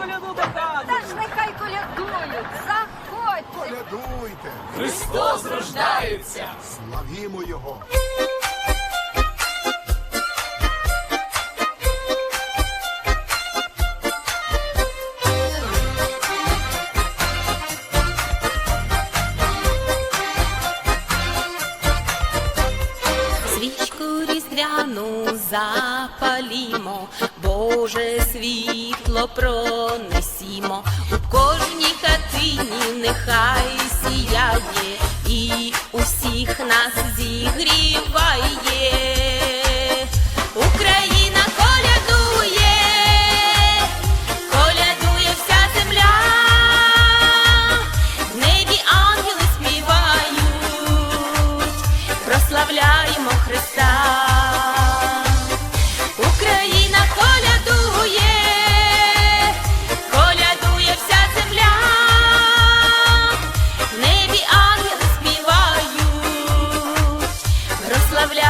коляду доказують. Та ж нехай колядують. Заходьте. Колядуйте. Христос рождається. Славімо Його. Свічку різдвяну за запалімо, Боже світло пронесімо, у кожній хатині нехай сіяє і усіх нас зігріває.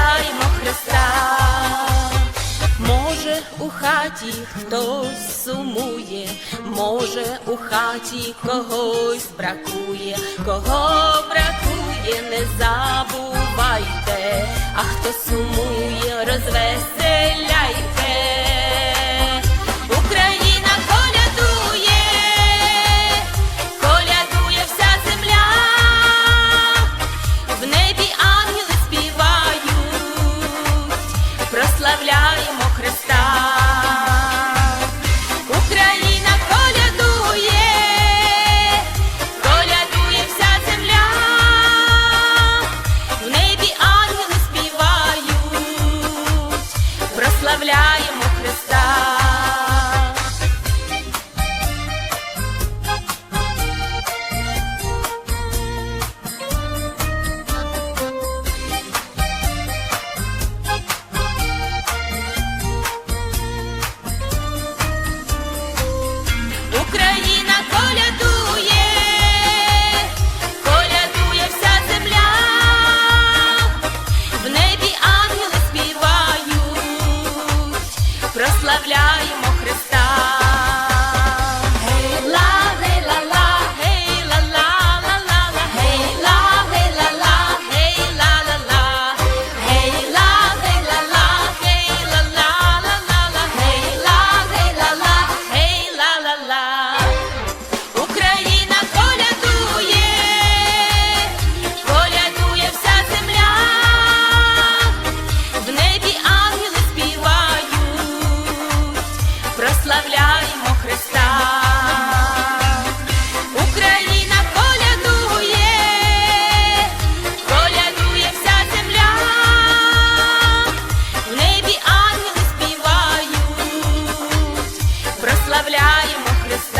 вітаємо Христа, може, у хаті хтось сумує, може, у хаті когось бракує, кого бракує, не забувайте, а хто сумує. прославляємо. прославляємо Христа.